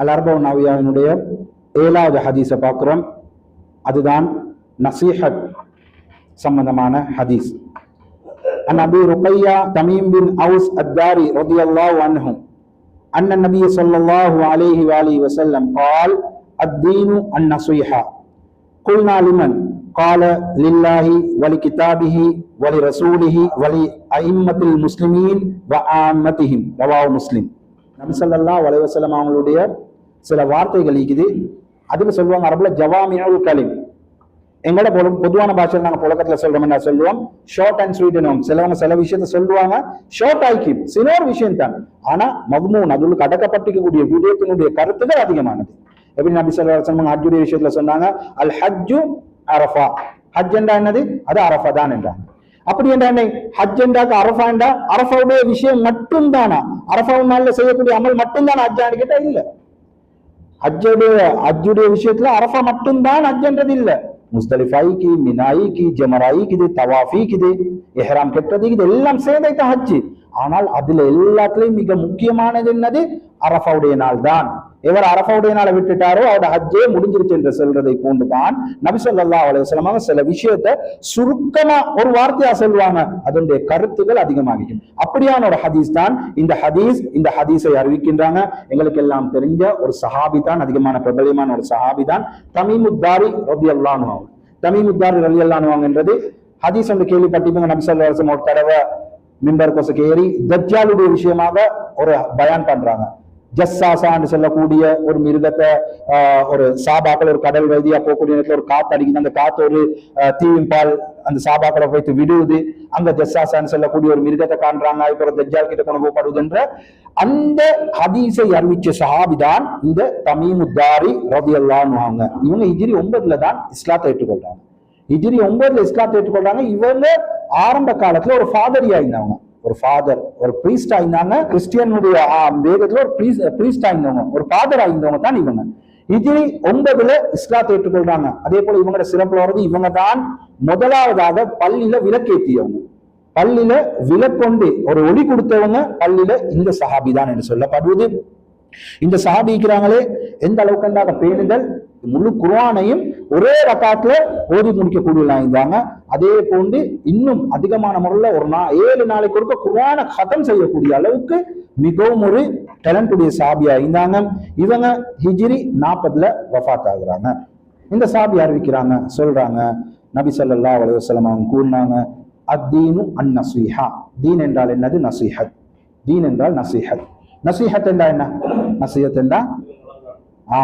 அல் அர்பவ் நவியாவினுடைய ஏழாவது ஹதீஸை பார்க்குறோம் அதுதான் நசீஹத் சம்பந்தமான ஹதீஸ் عن ابي رقية تميم بن اوس الداري رضي الله عنه ان النبي صلى الله عليه واله وسلم قال الدين النصيحة قلنا لمن قال لله ولكتابه ولرسوله ولأئمة المسلمين وعامتهم رواه مسلم நபிசல்லா வலைவசலம் அவங்களுடைய சில வார்த்தைகள் இருக்குது. அதுக்கு சொல்லுவாங்க அரபுல ஜவாமியுல் கலிம். எங்களோட பொது பொதுவான பாஷையில் நாங்கள் புழக்கத்தில் சொல்றோம் என்ன சொல்லுவோம். ஷார்ட் அண்ட் ஸ்வீட் சிலவங்க சில விஷயத்த சொல்லுவாங்க. ஷார்ட் ஆக்கி சில ஒரு விஷயம் தான். ஆனா மக்மூன் அதுக்கு அடக்கப்பட்டிருக்கக்கூடிய விடயத்தினுடைய கருத்துகள் அதிகமானது. எப்படி நபி சொல்லா சொல்லுவாங்க ஹஜ்ஜுடைய விஷயத்துல சொன்னாங்க அல் ஹஜ்ஜு அரஃபா. ஹஜ் என்றா என்னது? அது அரஃபா தான் என்றாங்க. அப்படி என்றானே ஹஜ் என்றாக்க அரஃபாண்டா அரஃபாவுடைய விஷயம் மட்டும்தானா? அரஃபாவு நாள்ல செய்யக்கூடிய அமல் மட்டும்தானா ஹஜ்ஜான்னு கேட்டா இல்ல. ஹஜ்ஜுடைய ஹஜ்ஜுடைய விஷயத்துல அரஃபா மட்டும்தான் ஹஜ்ஜன்றது இல்ல. முஸ்தலிஃபாய்க்கு மினாய்க்கு ஜமராய்க்குது தவாஃபிக்குது எஹ்ராம் கெட்டது இது எல்லாம் சேர்ந்தைத்த ஹஜ்ஜு. ஆனால் அதுல எல்லாத்துலயும் மிக முக்கியமானது என்னது? அரஃபாவுடைய நாள் தான் எவர் அரஃபாவுடைய நாளை விட்டுட்டாரோ அவரோட ஹஜ்ஜே முடிஞ்சிருச்சு என்று சொல்றதை போன்றுதான் தான் ஸல்லல்லாஹு அலைஹி சில விஷயத்த சுருக்கமா ஒரு வார்த்தையா சொல்லுவாங்க. அதனுடைய கருத்துகள் அதிகமாகிக்கும் அப்படியான ஒரு ஹதீஸ் தான் இந்த ஹதீஸ். இந்த ஹதீஸை அறிவிக்கின்றாங்க. எங்களுக்கு எல்லாம் தெரிஞ்ச ஒரு சஹாபி தான் அதிகமான பிரபலியமான ஒரு சஹாபி தான் தமிமுத்தாரி ரபி அல்லானுவாங்க தமிமுத்தாரி ரபி அல்லானுவாங்கன்றது ஹதீஸ் வந்து கேள்விப்பட்டிருப்பாங்க. நபிசல்லா ஒரு தடவை மிம்பர் கொசக்கு ஏறி தத்யாலுடைய விஷயமாக ஒரு பயான் பண்றாங்க. ஜஸ்ஸாசான்னு சொல்லக்கூடிய ஒரு மிருகத்தை ஒரு சாபாக்கள் ஒரு கடல் வைதியா போகக்கூடிய நேரத்தில் ஒரு காத்து அடிக்குது. அந்த காத்து ஒரு தீவின்பால் தீவின் பால் அந்த சாபாக்களை வைத்து விடுவது அங்க ஜஸ்ஸாசான்னு சொல்லக்கூடிய ஒரு மிருகத்தை காண்றாங்க. இப்போ ஒரு தஜ்ஜால் கிட்ட கொண்டு போகப்படுதுன்ற அந்த ஹதீஸை அறிவிச்ச சஹாபிதான் இந்த தமீமுத்தாரி ரபி அல்லான்னு இவங்க இஜிரி ஒன்பதுல தான் இஸ்லாத்தை ஏற்றுக்கொள்றாங்க இஜிரி ஒன்பதுல இஸ்லாத்தை ஏற்றுக்கொள்றாங்க இவங்க ஆரம்ப காலத்துல ஒரு ஃபாதரியா இருந்தாங்க ஒரு ஃபாதர் ஒரு பிரீஸ்ட் ஆயிருந்தாங்க கிறிஸ்டியனுடைய ஆ, வேதத்துல ஒரு பிரீஸ்ட் ஆயிருந்தவங்க ஒரு ஃபாதர் ஆயிருந்தவங்க தான் இவங்க. இது ஒன்பதுல இஸ்லாத்தை ஏற்றுக்கொள்றாங்க. அதே போல இவங்களோட சிறப்புல வர்றது இவங்க தான் முதலாவதாக பள்ளியில விளக்கேற்றியவங்க பள்ளியில விலக்கொண்டு ஒரு ஒளி கொடுத்தவங்க பள்ளியில இந்த சஹாபி தான் என்று சொல்லப்படுவது. இந்த சஹாபிக்கிறாங்களே எந்த அளவுக்கு பேணுதல்? முழு குர்ஆனையும் ஒரே ரக்காத்துல ஓதி முடிக்கக்கூடியவங்களா இருந்தாங்க அதே போன்று இன்னும் அதிகமான முறையில் ஒரு நா ஏழு நாளைக்கு கொடுக்க குர்ஆனை கதம் செய்யக்கூடிய அளவுக்கு மிகவும் ஒரு டேலண்டுடைய சாபியா இருந்தாங்க இவங்க ஹிஜிரி நாற்பதுல வஃபாத் ஆகுறாங்க இந்த சாபி அறிவிக்கிறாங்க சொல்றாங்க. நபி ஸல்லல்லாஹு அலைஹி அவங்க கூறினாங்க அத்தீனு அன் நசீஹா தீன் என்றால் என்னது? நசீஹத். தீன் என்றால் நசீஹத். நசீஹத் என்றா என்ன? நசீஹத் என்றா ஆ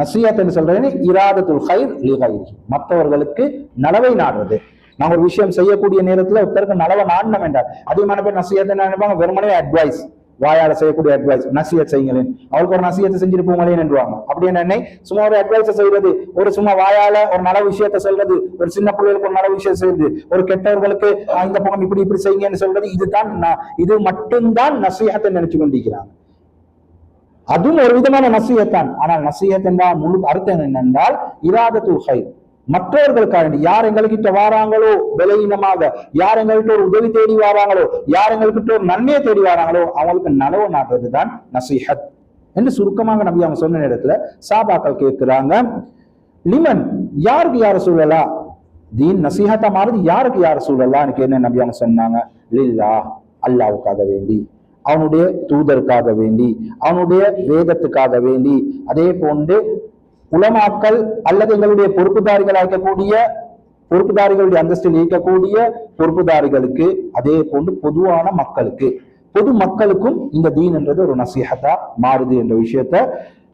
நசீஹத் என்று சொல்றேன்னு இராதத்துல் ஹைர் லிகைரி மற்றவர்களுக்கு நலவை நாடுறது. நாங்க ஒரு விஷயம் செய்யக்கூடிய நேரத்துல ஒருத்தருக்கு நலவை நாடணும் என்றார் அதிகமான பேர் நசீஹத் என்ன நினைப்பாங்க வெறுமனே அட்வைஸ் வாயால செய்யக்கூடிய அட்வைஸ் நசியத் செய்யுங்களேன். அவளுக்கு ஒரு நசியத்தை செஞ்சுட்டு போங்களேன் என்றுவாங்க. அப்படி என்ன சும்மா ஒரு அட்வைஸை செய்வது ஒரு சும்மா வாயால ஒரு நல்ல விஷயத்த சொல்றது ஒரு சின்ன பிள்ளைகளுக்கு ஒரு நல்ல விஷயம் செய்யுது ஒரு கெட்டவர்களுக்கு இந்த பக்கம் இப்படி இப்படி செய்யுங்கன்னு சொல்றது இதுதான் இது மட்டும்தான் நசியத்தை நினைச்சு கொண்டிருக்கிறாங்க. அதுவும் ஒரு விதமான நசியத்தான். ஆனால் நசீகத் என்றால் முழு அர்த்தம் என்னென்றால் இராதத்து ஹைர். மற்றவர்களுக்காக யார் எங்கள்கிட்ட வாராங்களோ விலையினமாக யார் எங்கள்கிட்ட ஒரு உதவி தேடி வராங்களோ யார் எங்கள்கிட்ட ஒரு நன்மையை தேடி வராங்களோ அவங்களுக்கு நலவு நாடுறது தான் நசீஹத் என்று சுருக்கமாக நம்பி அவங்க சொன்ன நேரத்துல சாபாக்கள் கேட்கிறாங்க. லிமன் யாருக்கு யார சூழலா தீன் நசீஹத்தா மாறுது யாருக்கு யார சூழலான்னு என்ன நம்பி அவங்க சொன்னாங்க. லில்லா அல்லாவுக்காக வேண்டி அவனுடைய தூதருக்காக வேண்டி அவனுடைய வேதத்துக்காக வேண்டி அதே போன்று உலமாக்கள் அல்லது எங்களுடைய பொறுப்புதாரிகளாக இருக்கக்கூடிய பொறுப்புதாரிகளுடைய அந்தஸ்தில் இருக்கக்கூடிய பொறுப்புதாரிகளுக்கு அதே போன்று பொதுவான மக்களுக்கு. பொது மக்களுக்கும் இந்த தீன் என்றது ஒரு நசீஹத்தா மாறுது என்ற விஷயத்த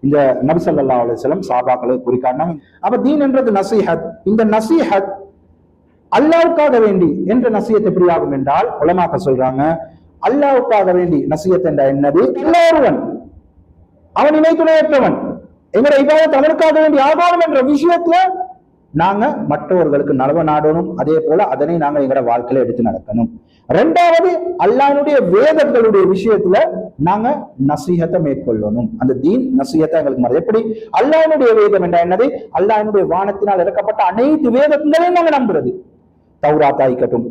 இந்த நபிசல்லா அலுவலம் சாபாக்களை குறிக்காட்டினாங்க. அப்ப தீன் என்றது நசீஹத். இந்த நசீஹத் அல்லாவுக்காக வேண்டி என்ற நசியத் எப்படி ஆகும் என்றால் உலமாக்க சொல்றாங்க அல்லாவுக்காக வேண்டி நசியத் என்ற என்னது? எல்லோருவன் அவன் இணை துணையற்றவன் எங்களை இவ்வாறு அவனுக்காக வேண்டிய ஆகணும் என்ற விஷயத்துல நாங்க மற்றவர்களுக்கு நலவ நாடணும். அதே போல அதனை நாங்க எங்களோட வாழ்க்கையில எடுத்து நடக்கணும். ரெண்டாவது அல்லாஹ்வுடைய வேதங்களுடைய விஷயத்துல நாங்க நசீகத்தை மேற்கொள்ளணும். அந்த தீன் நசீகத்தை எங்களுக்கு மாறுது எப்படி? அல்லாஹ்வுடைய வேதம் என்ற என்னது? அல்லாஹ்வுடைய வானத்தினால் இறக்கப்பட்ட அனைத்து வேதங்களையும் நாங்க நம்புறது. தௌராத்தாய்க்கட்டும்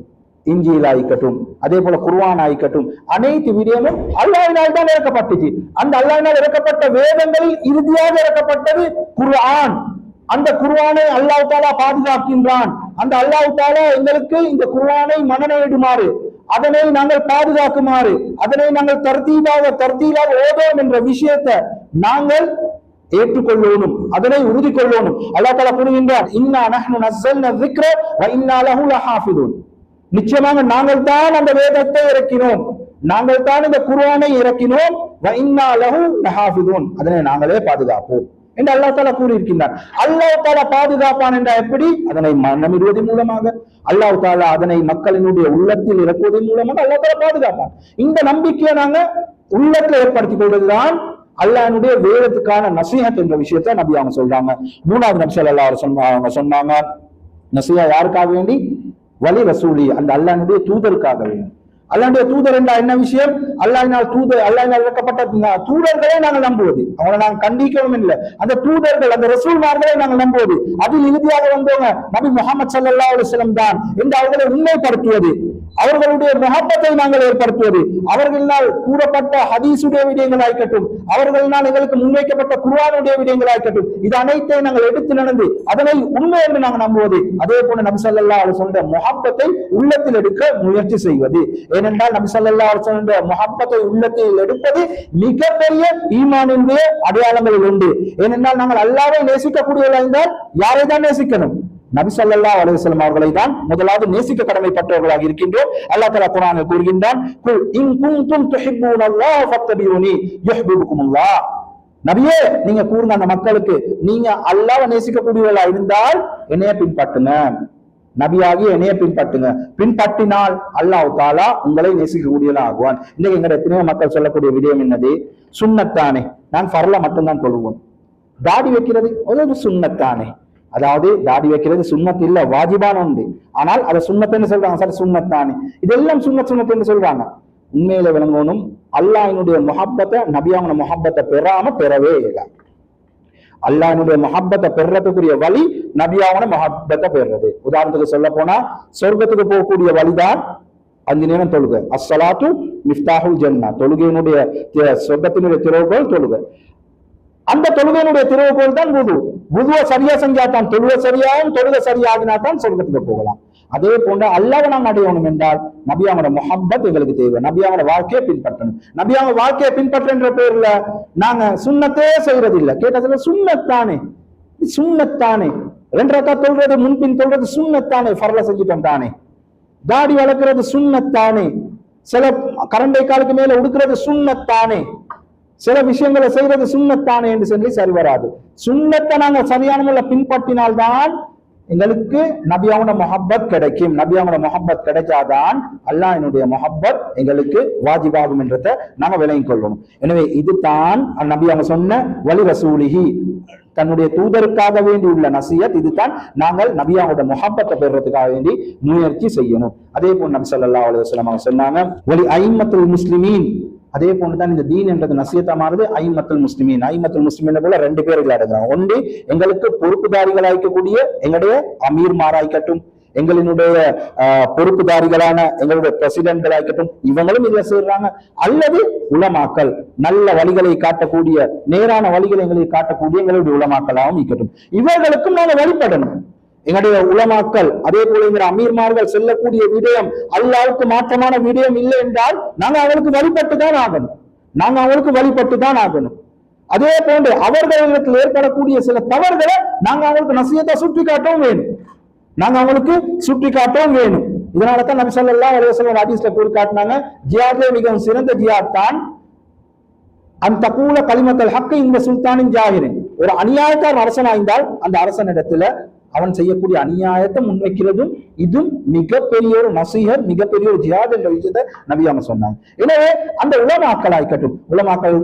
இஞ்சியில் ஆயிக்கட்டும் அதே போல குர்ஆன் ஆயிக்கட்டும் அனைத்து விடயமும் அல்லாவினால் தான் இறக்கப்பட்டுச்சு. அந்த அல்லாவினால் இறக்கப்பட்ட வேதங்களில் இறுதியாக இறக்கப்பட்டது குர்ஆன். அந்த குர்வானை அல்லாஹ் தாலா பாதுகாக்கின்றான். அந்த அல்லாஹ் தாலா எங்களுக்கு இந்த குர்ஆனை மனநேடுமாறு அதனை நாங்கள் பாதுகாக்குமாறு அதனை நாங்கள் தர்த்தீபாக தர்த்தீலாக ஓதோம் என்ற விஷயத்தை நாங்கள் ஏற்றுக்கொள்ளணும் அதனை உறுதி கொள்ளணும் அல்லாஹ் தாலா கூறுகின்றான் இன்னா நஹ்னு நஸ்ஸல்னா ذிக்ர வ இன்னா லஹு லஹாஃபிதுன். நிச்சயமாக நாங்கள் தான் அந்த வேதத்தை இறக்கினோம். நாங்கள் தான் இந்த குர்ஆனை இறக்கினோம். அதனை நாங்களே பாதுகாப்போம் என்று அல்லாஹ் தாலா கூறியிருக்கின்றார் அல்லாஹ் தாலா பாதுகாப்பான் என்றால் எப்படி? அதனை மனமிடுவதன் மூலமாக. அல்லாஹ் தாலா அதனை மக்களினுடைய உள்ளத்தில் இறக்குவதன் மூலமாக அல்லா தாலா பாதுகாப்பான். இந்த நம்பிக்கையை நாங்க உள்ளத்தில் ஏற்படுத்திக் கொள்வதுதான் அல்லாஹ்னுடைய வேதத்துக்கான நசீகத் என்ற விஷயத்தை நபி அவங்க சொல்றாங்க. மூணாவது நபி ஸல்லல்லாஹு அவங்க சொன்னாங்க. நசீகா யாருக்காக வேண்டி? வலி ரசூலி அந்த அல்லாஹ்னுடைய தூதருக்காக வேண்டி அல்லாஹுடைய தூதர் என்றால் என்ன விஷயம்? அல்லாஹினால் தூதர் அல்லாஹினால் இறக்கப்பட்ட தூதர்களை நாங்கள் நம்புவது. அவங்களை நாங்கள் கண்டிக்கவும் இல்லை. அந்த தூதர்கள் அந்த ரசூல்மார்களை நாங்கள் நம்புவது. அதில் இறுதியாக வந்தவங்க நபி முகமது சல்லா அலுவலம் தான். என்று அவர்களை உண்மைப்படுத்துவது. அவர்களுடைய முகப்பத்தை நாங்கள் ஏற்படுத்துவது. அவர்களினால் கூறப்பட்ட ஹதீசுடைய விடயங்கள் ஆய்க்கட்டும் அவர்களினால் எங்களுக்கு முன்வைக்கப்பட்ட குருவானுடைய விடயங்கள் ஆய்க்கட்டும் இது அனைத்தையும் நாங்கள் எடுத்து நடந்து அதனை உண்மை என்று நாங்கள் நம்புவது. அதே போல நபி அவர் சொல்ற முகப்பத்தை உள்ளத்தில் எடுக்க முயற்சி செய்வது. ஏனென்றால் நபி அவர் சொல்ற முகப்பத்தை உள்ளத்தில் எடுப்பது மிகப்பெரிய ஈமானினுடைய அடையாளங்களில் உண்டு. ஏனென்றால் நாங்கள் அல்லாவை நேசிக்கக்கூடியவர்கள் என்றால் யாரை தான் நேசிக்கணும்? நபிசல்லா அலுவலம் அவர்களை தான் முதலாவது நேசிக்க கடமைப்பட்டவர்களாக இருக்கின்றோம். அல்லாஹ் தலா குர்ஆனில் கூறுகின்றான் குல் நபியே நீங்க கூறுங்க அந்த மக்களுக்கு நீங்க அல்லாஹ்வை நேசிக்கக்கூடியவர்களா இருந்தால் என்னைய பின்பற்றுங்க. நபியாகி என்னைய பின்பற்றுங்க. பின்பற்றினால் அல்லாஹ் தாலா உங்களை நேசிக்கக்கூடியவளா ஆகுவான் இன்னைக்கு எங்க எத்தனையோ மக்கள் சொல்லக்கூடிய விடயம் என்னது? சுண்ணத்தானே. நான் பரல மட்டும்தான் சொல்லுவோம் தாடி வைக்கிறது ஒரு சுண்ணத்தானே. அதாவது தாடி வைக்கிறது சுண்ணத் இல்ல வாஜிபான உண்டு. ஆனால் அதை சுண்ணத்துன்னு சொல்றாங்க. சார் சுண்ணத் தானே இதெல்லாம் சுண்ணத் சுண்ணத் என்று சொல்றாங்க. உண்மையில விளங்கணும் அல்லாஹினுடைய முஹப்பத்தை நபியாவுன முஹப்பத்தை பெறாம பெறவே இல்லை. அல்லாஹினுடைய முஹப்பத்தை பெறத்துக்குரிய வழி நபியாவுன முஹப்பத்தை பெறுறது. உதாரணத்துக்கு சொல்ல போனா சொர்க்கத்துக்கு போகக்கூடிய வழிதான் அஞ்சு நேரம் தொழுகை. அஸ்ஸலாத்து மிஃப்தாஹுல் ஜன்னா தொழுகையினுடைய சொர்க்கத்தினுடைய திறவுகோல் தொழுகை. அந்த தொழுகையினுடைய திறவுகோல் தான் குது வுதுவை சரியா செஞ்சாதான் தொழுவை சரியாகும் தொழுகை சரியாகினா தான் சொர்க்கத்துக்கு போகலாம். அதே போன்ற அல்லாஹ்வை நாம் அடையணும் என்றால் நபியாவோட முகம்பத் எங்களுக்கு தேவை. நபியாவோட வாழ்க்கையை பின்பற்றணும். நபியாவோட வாழ்க்கையை பின்பற்றுன்ற பேர்ல நாங்க சுண்ணத்தே செய்யறது இல்ல கேட்டதுல சுண்ணத்தானே? சுண்ணத்தானே? ரெண்டு ரக்கா தொல்றது முன்பின் தொல்றது சுண்ணத்தானே? ஃபர்ல செஞ்சுட்டோம் தானே? தாடி வளர்க்கிறது சுண்ணத்தானே? சில கரண்டை காலுக்கு மேல உடுக்கிறது சுண்ணத்தானே? சில விஷயங்களை செய்வது சுண்ணத்தானே என்று சொல்லி சரி வராது. சுண்ணத்தை நாங்க சரியான முறையில் பின்பற்றினால்தான் எங்களுக்கு நபியாவோட மொஹப்பத் கிடைக்கும். நபியாவோட மொஹப்பத் கிடைச்சாதான் அல்லாஹ்வினுடைய மொஹப்பத் எங்களுக்கு வாஜிபாகும் என்றதை நாங்க விளங்கிக் கொள்ளணும். எனவே இதுதான் நபி அவங்க சொன்ன வலி ரசூலிஹி. தன்னுடைய தூதருக்காக வேண்டி உள்ள நசியத் இதுதான் நாங்கள் நபியாவோட முகப்பத்தை பெறுறதுக்காக வேண்டி முயற்சி செய்யணும். அதே போல் நபி சொல்லா அலைஹி அவங்க சொன்னாங்க வலி ஐமத்துல் முஸ்லிமீன். அதே போன்றுதான் இந்த தீன் என்றது நசியத்தா மாறுது ஐமத்துல் முஸ்லிமின். ஐமத்துல் முஸ்லிமின் போல ரெண்டு பேர்கள் அடங்குறாங்க. ஒன்று எங்களுக்கு பொறுப்புதாரிகள் இருக்கக்கூடிய எங்களுடைய அமீர்மாராய்க்கட்டும் எங்களினுடைய பொறுப்புதாரிகளான எங்களுடைய பிரசிடென்ட்களா இருக்கட்டும் இவங்களும் இதுல சேர்றாங்க. அல்லது உளமாக்கல் நல்ல வழிகளை காட்டக்கூடிய நேரான வழிகளை எங்களுக்கு காட்டக்கூடிய எங்களுடைய உளமாக்கலாகவும் இருக்கட்டும். இவர்களுக்கும் நாங்கள் வழிபடணும். எங்களுடைய உலமாக்கல் அதே போல எங்கள் அமீர்மார்கள் செல்லக்கூடிய விடயம் அல்லாவுக்கு மாற்றமான விடயம் இல்லை என்றால் நாங்க அவளுக்கு வழிபட்டு தான் ஆகணும். நாங்க அவளுக்கு வழிபட்டு தான் ஆகணும். அதே போன்று அவர்களிடத்தில் ஏற்படக்கூடிய சில தவறுகளை நாங்க அவங்களுக்கு நசியத்தை சுட்டி காட்டவும் வேணும். நாங்க அவங்களுக்கு சுட்டி காட்டவும் வேணும். இதனால தான் நபி ஸல்லல்லாஹு ஒரே சொல்ல ஹதீஸ்ல கூறி காட்டினாங்க ஜியாத்லே மிகவும் சிறந்த ஜியாத் தான். அந்த கூல களிமத்தல் ஹக்கு இந்த சுல்தானின் ஜாகிரின். ஒரு அநியாயக்காரன் அரசனாய்ந்தால் அந்த அரசனிடத்துல அவன் செய்யக்கூடிய அநியாயத்தை முன்வைக்கிறதும் இதுவும் மிகப்பெரிய ஒரு நசீகர் மிகப்பெரிய ஒரு ஜியாத் என்ற விஷயத்தை நபி சொன்னாங்க. எனவே அந்த உலமாக்கள் ஆகட்டும் உலமாக்கள்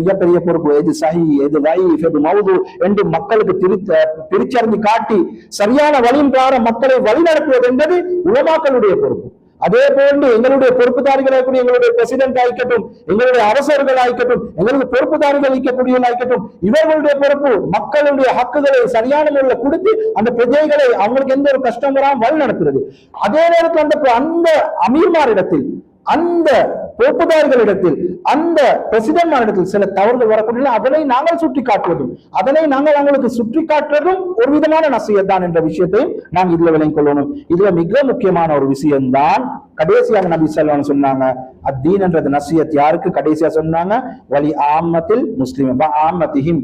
மிகப்பெரிய பொறுப்பு எது சஹி எது வைஃப் எது மவுது என்று மக்களுக்கு திருத்த பிரிச்சறிந்து காட்டி சரியான வழியின் பிரகாரம் மக்களை வழிநடத்துவது என்பது உலமாக்களுடைய பொறுப்பு. அதே போன்று எங்களுடைய பொறுப்புதாரிகள் இருக்கக்கூடிய எங்களுடைய பிரசிடென்ட் ஆயிக்கட்டும் எங்களுடைய அரசர்கள் ஆயிக்கட்டும் எங்களுடைய பொறுப்புதாரிகள் இருக்கக்கூடிய ஆயிக்கட்டும் இவர்களுடைய பொறுப்பு மக்களுடைய ஹக்குகளை சரியான முறையில் கொடுத்து அந்த பிரஜைகளை அவங்களுக்கு எந்த ஒரு கஷ்டம் வராமல் வழி நடத்துறது அதே நேரத்தில் அந்த அந்த அமீர்மாரிடத்தில் அந்த பொறுப்புதாரிகளிடத்தில் அந்த பிரசிடன்ட் சில தவறுகள் வரக்கூடிய அதனை நாங்கள் சுட்டி காட்டுவதும் அதனை நாங்கள் அவங்களுக்கு சுட்டி காட்டுறதும் ஒரு விதமான நசியத் தான் என்ற விஷயத்தையும் நாம் இதுல விளங்கிக் கொள்ளணும் இதுல மிக முக்கியமான ஒரு விஷயம்தான் கடைசியாக நபி செல்வான் சொன்னாங்க அத்தீன் என்றது நசியத் யாருக்கு கடைசியா சொன்னாங்க? வலி ஆமத்தில் முஸ்லிம் ஆமத்திஹிம்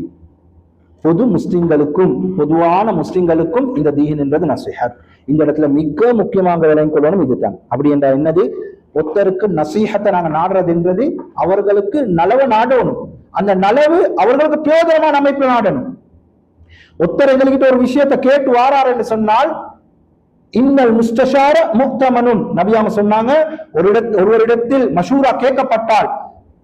பொது முஸ்லிம்களுக்கும் பொதுவான முஸ்லிம்களுக்கும் இந்த தீன் என்பது நசிஹத். இந்த இடத்துல மிக முக்கியமாக விளங்கிக் கொள்ளணும் இதுதான். அப்படி என்றால் என்னது? ஒருத்தருக்கு நசீகத்தை நாங்க நாடுறதுன்றது அவர்களுக்கு நலவு நாடணும். அந்த நலவு அவர்களுக்கு பிரயோஜனமான அமைப்பு நாடணும். ஒருத்தர் எங்ககிட்ட ஒரு விஷயத்தை கேட்டு வாரார் என்று சொன்னால் இன்னல் முஸ்தஷார முக்தமனும் நபியாம சொன்னாங்க ஒரு இடத்து ஒருவரிடத்தில் மஷூரா கேட்கப்பட்டால்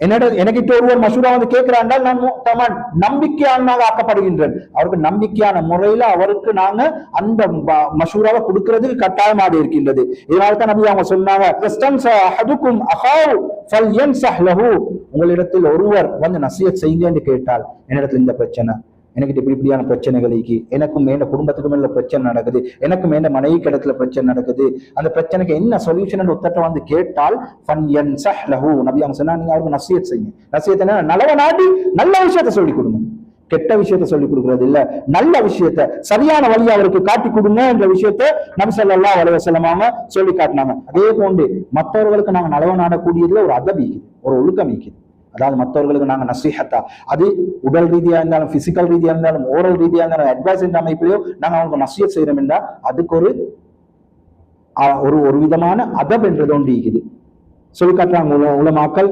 என்னோட எனக்கிட்ட ஒருவர் மசூரா வந்து கேட்கிறாண்டால் நான் முக்தமன் நம்பிக்கையானாக ஆக்கப்படுகின்றேன். அவருக்கு நம்பிக்கையான முறையில அவருக்கு நாங்க அந்த மசூராவை கொடுக்கறதுக்கு கட்டாயமாக இருக்கின்றது. இதனால தான் நபி அவங்க சொன்னாங்க உங்களிடத்தில் ஒருவர் வந்து நசியத் செய்யுங்க என்று கேட்டால் என்னிடத்தில் இந்த பிரச்சனை. எனக்கு இப்படி இப்படியான பிரச்சனைகளுக்கு எனக்கும் மேல குடும்பத்துக்கும் மேல பிரச்சனை நடக்குது. எனக்கும் மேல மனைவி இடத்துல பிரச்சனை நடக்குது. அந்த பிரச்சனைக்கு என்ன சொல்யூஷன் ஒத்தட்ட வந்து கேட்டால் ஃபன் என் லஹு. நபி அவங்க சொன்னா நீங்க அவருக்கு நசியத் செய்யுங்க. நசியத் என்ன நலவ நாடி நல்ல விஷயத்த சொல்லி கொடுங்க. கெட்ட விஷயத்த சொல்லி கொடுக்கறது இல்ல. நல்ல விஷயத்த சரியான வழியை அவருக்கு காட்டி கொடுங்க என்ற விஷயத்த நபி ஸல்லல்லாஹு சொல்லி காட்டினாங்க. அதே போன்று மற்றவர்களுக்கு நாங்க நலவ நாடக்கூடியதுல ஒரு அதபி ஒரு ஒழுக்கம் இருக்குது. அதாவது மற்றவர்களுக்கு நாங்க நசீஹத்தா அது உடல் ரீதியா இருந்தாலும் பிசிக்கல் ரீதியா இருந்தாலும் ஓரல் ரீதியா இருந்தாலும் அட்வைஸ் என்ற அமைப்பிலையோ நாங்க அவங்களுக்கு நசீஹத் செய்யறோம் என்றால் அதுக்கு ஒரு அஹ், ஒரு ஒரு விதமான அதப் என்றது ஒன்று இருக்குது சொல்லி காட்டுறாங்க உல- உலமாக்கள்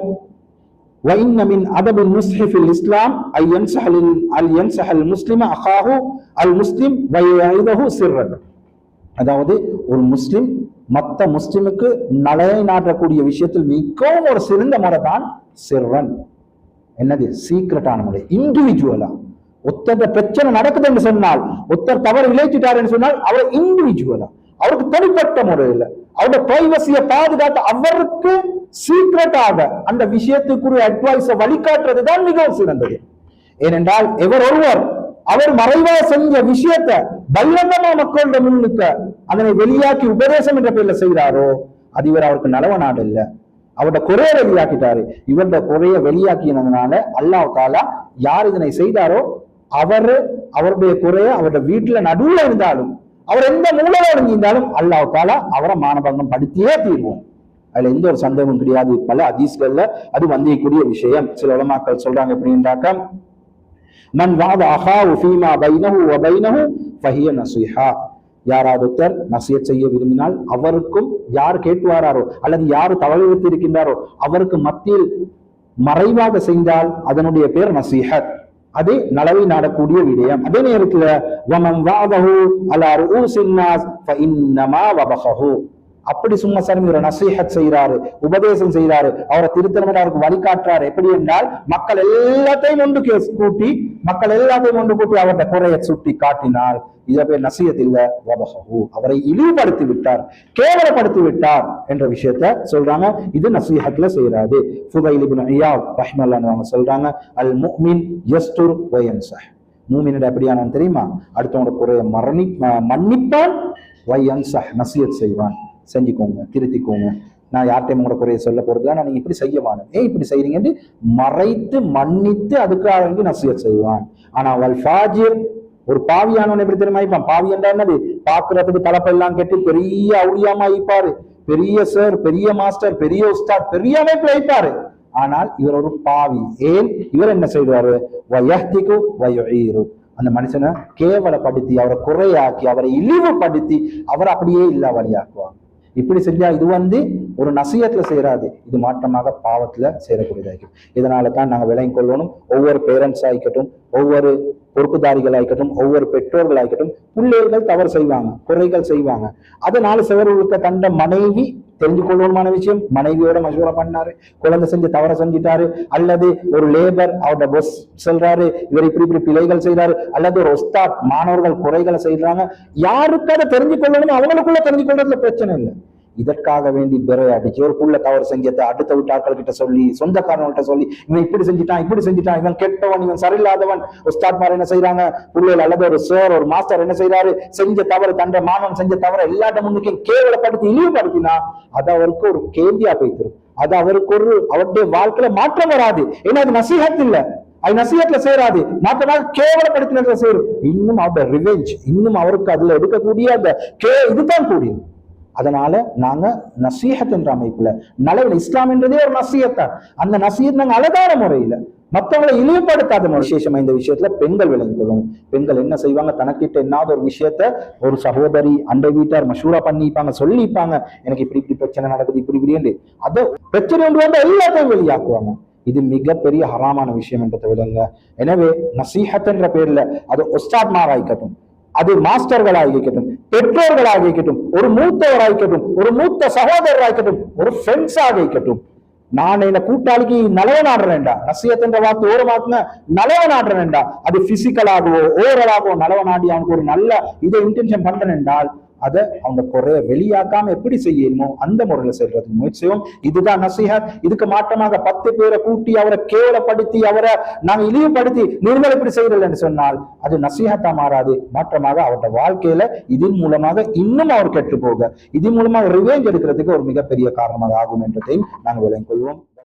وإن من أدب النصح في الإسلام أن ينصح لل- أن ينصح المسلم أخاه المسلم ويعظه سرا அதாவது ஒரு முஸ்லிம் மத்த முஸ்லிமுக்கு நலனை நாட்டக்கூடிய விஷயத்தில் மிகவும் ஒரு சிறந்த முறை தான் சிறுவன். என்னது? சீக்கிரட்டான முறை இண்டிவிஜுவலா ஒருத்தர் பிரச்சனை நடக்குதுன்னு சொன்னால் ஒருத்தர் தவறு விளைச்சிட்டார் என்று சொன்னால் அவர் இண்டிவிஜுவலா அவருக்கு தனிப்பட்ட முறையில் அவருடைய பிரைவசியை பாதுகாத்து அவருக்கு சீக்கிரட்டாக அந்த விஷயத்துக்குரிய அட்வைஸை வழிகாட்டுறது தான் மிகவும் சிறந்தது. ஏனென்றால் எவர் ஒருவர் அவர் மறைவா செஞ்ச விஷயத்தை பகிரங்கமா மக்களோட முன்னுக்க அதனை வெளியாக்கி உபதேசம் என்ற பெயர்ல செய்கிறாரோ அது இவர் அவருக்கு நலவ நாடு இல்லை அவட குறைய வெளியாக்கிட்டாரு. இவருடைய குறைய வெளியாக்கினதுனால அல்லாஹ் தாலா யார் இதனை செய்தாரோ அவர் அவருடைய குறைய அவருடைய வீட்டுல நடுவுல இருந்தாலும் அவர் எந்த மூலம் இருந்தாலும் அல்லாஹ் தாலா அவரை மானபங்கம் படுத்தியே தீர்வோம். அதுல எந்த ஒரு சந்தேகமும் கிடையாது. பல ஹதீஸ்கள்ல அது வந்தியக்கூடிய விஷயம். சில உலமாக்கள் சொல்றாங்க எப்படின்னாக்கா மன் வாத அஹா உஃபீமா பைனஹு வபைனஹு ஃபஹிய நஸீஹா யாராவது ஒருத்தர் நசியத் செய்ய விரும்பினால் அவருக்கும் யார் கேட்டுவாரோ அல்லது யார் தவறித்து இருக்கின்றாரோ அவருக்கு மத்தியில் மறைவாக செய்தால் அதனுடைய பேர் நசீஹத். அது நலவை நாடக்கூடிய விடயம். அதே நேரத்துல அப்படி சும்மா சார் நசீஹத் செய்யறாரு உபதேசம் செய்யறாரு அவரை திருத்தணும் அவருக்கு வழிகாட்டுறாரு. எப்படி என்றால் மக்கள் எல்லாத்தையும் ஒன்று கேஸ் கூட்டி மக்கள் எல்லாத்தையும் ஒன்று கூட்டி அவருடைய குறையை சுட்டி காட்டினால் இதை பேர் நசீஹத் இல்ல வபஹு அவரை இழிவுபடுத்தி விட்டார் கேவலப்படுத்தி விட்டார் என்ற விஷயத்த சொல்றாங்க. இது நசீஹத்ல செய்யறாது ஃபுதைல் இப்னு இயாவ் ரஹ்மல்லான்னு அவங்க சொல்றாங்க அல் முஹ்மின் யஸ்துர் வயன்சஹ். மூமினோட எப்படியானவன் தெரியுமா? அடுத்தவங்க குறைய மரணி மன்னிப்பான் வயன்சஹ் நசியத் செய்வான். செஞ்சுக்கோங்க திருத்திக்கோங்க. நான் யார்கிட்டையும் உங்களோட குறைய சொல்ல போறதுல நான் நீங்க இப்படி செய்ய வேணும் ஏன் இப்படி செய்றீங்கன்னு மறைத்து மன்னித்து அதுக்காக வேண்டி நசீஹத் செய்வான். ஆனா வல் ஃபாஜிர் ஒரு பாவியானவன் எப்படி தெரியுமா இருப்பான்? பாவி என்றா என்னது? பாக்குறதுக்கு தலப்பெல்லாம் கேட்டு பெரிய அவுளியாமா இருப்பாரு. பெரிய சார் பெரிய மாஸ்டர் பெரிய உஸ்தாத் பெரிய அமைப்பு வைப்பாரு ஆனால் இவர் ஒரு பாவி. ஏன்? இவர் என்ன செய்வாரு? வயஹ்திக்கு வயுஈரு. அந்த மனுஷனை கேவலப்படுத்தி அவரை குறையாக்கி அவரை இழிவுபடுத்தி அவரை அப்படியே இல்லாவழியாக்குவாங்க இப்படி செஞ்சா இது வந்து ஒரு நசியத்துல செய்யறாது இது மாற்றமாக பாவத்துல சேரக்கூடியதாகும் இதனால தான் நாங்க விளங்கிக் கொள்ளணும். ஒவ்வொரு பேரண்ட்ஸ் ஆகிக்கட்டும் ஒவ்வொரு பொறுப்புதாரிகள் ஆயிக்கட்டும் ஒவ்வொரு பெற்றோர்கள் ஆயிக்கட்டும் பிள்ளைகள் தவறு செய்வாங்க குறைகள் செய்வாங்க. அதனால சிவர்களுக்கு கண்ட மனைவி தெரிஞ்சு கொள்ளணுமான விஷயம். மனைவியோட மசூரா பண்ணாரு. குழந்தை செஞ்சு தவற செஞ்சிட்டாரு. அல்லது ஒரு லேபர் அவரோட பொஸ் செல்றாரு இவர் இப்படி இப்படி பிழைகள் செய்யறாரு அல்லது ஒரு ஒஸ்தாத் மாணவர்கள் குறைகளை செய்யறாங்க யாருக்கு அதை தெரிஞ்சு கொள்ளணும் அவங்களுக்குள்ள தெரிஞ்சு கொள்றதுல பிரச்சனை இல்லை. இதற்காக வேண்டி பிற அடிச்சு ஒரு புள்ள தவறு செஞ்சதை அடுத்த வீட்டாக்கள் கிட்ட சொல்லி சொந்தக்காரங்கள்ட்ட சொல்லி இவன் இப்படி செஞ்சுட்டான் இப்படி செஞ்சுட்டான் இவன் கெட்டவன் இவன் சரியில்லாதவன். உஸ்தாத்மார் என்ன செய்யறாங்க பிள்ளைகள் அல்லது ஒரு சார் ஒரு மாஸ்டர் என்ன செய்யறாரு செஞ்ச தவறு தண்ட மாணவன் செஞ்ச தவறு எல்லாட்ட முன்னுக்கு கேவலப்படுத்தி இழிவுபடுத்தினா அது அவருக்கு ஒரு கேள்வியா போய்த்திரும். அது அவருக்கு ஒரு அவருடைய வாழ்க்கையில மாற்றம் வராது. ஏன்னா அது நசீகத்து இல்ல. அது நசீகத்துல சேராது. மாற்றமாக கேவலப்படுத்தினதுல சேரும். இன்னும் அவருடைய ரிவெஞ்ச் இன்னும் அவருக்கு அதுல எடுக்கக்கூடிய அந்த கே இதுதான் கூடியது. அதனால நாங்க நசீஹத் என்ற அமைப்புல நலவில் இஸ்லாம் என்றதே ஒரு நசீகத்தான் அந்த நசீகத் நாங்க அழகான முறையில மத்தவங்களை இழிவுபடுத்தாத முறை. விசேஷமா இந்த விஷயத்துல பெண்கள் விளங்கி கொள்ளும். பெண்கள் என்ன செய்வாங்க? தனக்கிட்ட என்னாவது ஒரு விஷயத்த ஒரு சகோதரி அண்டை வீட்டார் மஷூரா பண்ணிப்பாங்க சொல்லிப்பாங்க. எனக்கு இப்படி இப்படி பிரச்சனை நடக்குது இப்படி இப்படி அதை பிரச்சனை ஒன்று வந்து எல்லாத்தையும் வெளியாக்குவாங்க. இது மிகப்பெரிய ஹராமான விஷயம் என்றதை விடுங்க எனவே நசீஹத் என்ற பேர்ல அது ஒஸ்தாத்மாரா இருக்கட்டும் அது மாஸ்டர்களாக இருக்கட்டும் பெற்றோர்களாக இருக்கட்டும் ஒரு மூத்தவராய்க்கட்டும் ஒரு மூத்த சகோதரராய்க்கட்டும் ஒரு ஃப்ரெண்ட்ஸாக இருக்கட்டும். நான் என்ன கூட்டாளிக்கு நலவனாடுறேன்டா. ரசியத்தின்ற வார்த்தை ஓரமாக்குங்க நலவனாடுறேன்டா. அது பிசிக்கலாகவோ ஓரலாகவோ நலவனாடி அவனுக்கு ஒரு நல்ல இதை இன்டென்ஷன் பண்றேன் என்றால் அதை அவங்க குறைய வெளியாக்காம எப்படி செய்யணுமோ அந்த முறையில செய்யறதுக்கு முயற்சியும் இதுதான் நசிஹத். இதுக்கு மாற்றமாக பத்து பேரை கூட்டி அவரை கேவலப்படுத்தி அவரை நாங்க இழிவுபடுத்தி நீங்கள் இப்படி செய்யறதுன்னு சொன்னால் அது நசிஹத்தா மாறாது. மாற்றமாக அவரோட வாழ்க்கையில இதன் மூலமாக இன்னும் அவர் கெட்டு போக இதன் மூலமாக ரிவேஞ்ச் எடுக்கிறதுக்கு ஒரு மிகப்பெரிய காரணமாக ஆகும் என்றதையும் நாங்கள் விளங்கிக் கொள்வோம்.